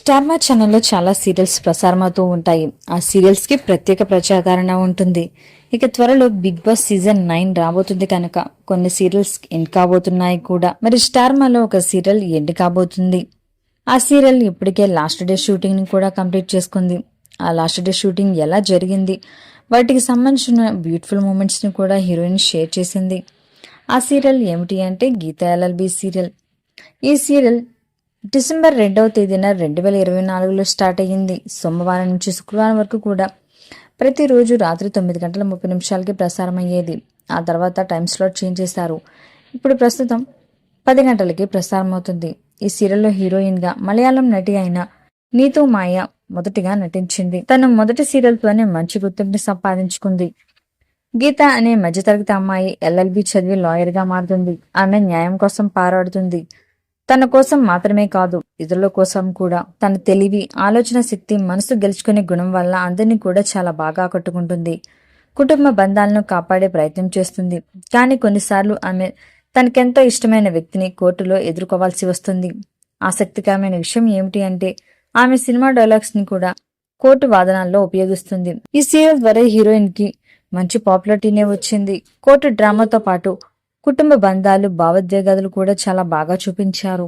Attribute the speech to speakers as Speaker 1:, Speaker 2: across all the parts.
Speaker 1: స్టార్మా ఛానల్లో చాలా సీరియల్స్ ప్రసారమవుతూ ఉంటాయి. ఆ సీరియల్స్కి ప్రత్యేక ప్రజాదరణ ఉంటుంది. ఇక త్వరలో బిగ్ బాస్ సీజన్ నైన్ రాబోతుంది కనుక కొన్ని సీరియల్స్ ఎండ్ కాబోతున్నాయి కూడా. మరి స్టార్మాలో ఒక సీరియల్ ఎండ్ కాబోతుంది. ఆ సీరియల్ ఇప్పటికే లాస్ట్ డే షూటింగ్ని కూడా కంప్లీట్ చేసుకుంది. ఆ లాస్ట్ డే షూటింగ్ ఎలా జరిగింది? వాటికి సంబంధించిన బ్యూటిఫుల్ మూమెంట్స్ని కూడా హీరోయిన్ షేర్ చేసింది. ఆ సీరియల్ ఏమిటి అంటే గీతా ఎల్ఎల్బి సీరియల్. ఈ సీరియల్ డిసెంబర్ రెండవ తేదీన రెండు వేల ఇరవై నాలుగులో స్టార్ట్ అయ్యింది. సోమవారం నుంచి శుక్రవారం వరకు కూడా ప్రతిరోజు రాత్రి తొమ్మిది గంటల ముప్పై నిమిషాలకి ప్రసారం అయ్యేది. ఆ తర్వాత టైం స్లాట్ చేంజ్ చేశారు. ఇప్పుడు ప్రస్తుతం పది గంటలకి ప్రసారం అవుతుంది. ఈ సీరియల్లో హీరోయిన్గా మలయాళం నటి అయిన నీతూ మాయ మొదటిగా నటించింది. తను మొదటి సీరియల్తోనే మంచి గుర్తింపుని సంపాదించుకుంది. గీత అనే మధ్యతరగతి అమ్మాయి ఎల్ఎల్బి చదివి లాయర్గా మారుతుంది. ఆమె న్యాయం కోసం పారాడుతుంది. తన కోసం మాత్రమే కాదు ఇతరుల కోసం కూడా. తన తెలివి ఆలోచన శక్తి మనసు గెలుచుకునే గుణం వల్ల అందరినీ కూడా చాలా బాగా ఆకట్టుకుంటుంది. కుటుంబ బంధాలను కాపాడే ప్రయత్నం చేస్తుంది. కానీ కొన్నిసార్లు ఆమె తనకెంతో ఇష్టమైన వ్యక్తిని కోర్టులో ఎదుర్కోవాల్సి వస్తుంది. ఆసక్తికరమైన విషయం ఏమిటి అంటే ఆమె సినిమా డైలాగ్స్ని కూడా కోర్టు వాదనాల్లో ఉపయోగిస్తుంది. ఈ సీరియల్ ద్వారా హీరోయిన్కి మంచి పాపులారిటీనే వచ్చింది. కోర్టు డ్రామాతో పాటు కుటుంబ బంధాలు భావోద్వేగాలు కూడా చాలా బాగా చూపించారు.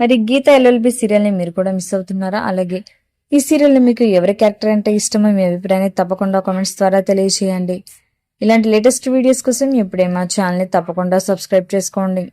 Speaker 1: మరి గీత ఎల్ఎల్బి సీరియల్ని మీరు కూడా మిస్ అవుతున్నారా? అలాగే ఈ సీరియల్లో మీకు ఎవరి క్యారెక్టర్ అంటే ఇష్టమో మీ అభిప్రాయాన్ని తప్పకుండా కామెంట్స్ ద్వారా తెలియజేయండి ఇలాంటి లేటెస్ట్ వీడియోస్ కోసం ఇప్పుడే మా ఛానల్ని తప్పకుండా సబ్స్క్రైబ్ చేసుకోండి.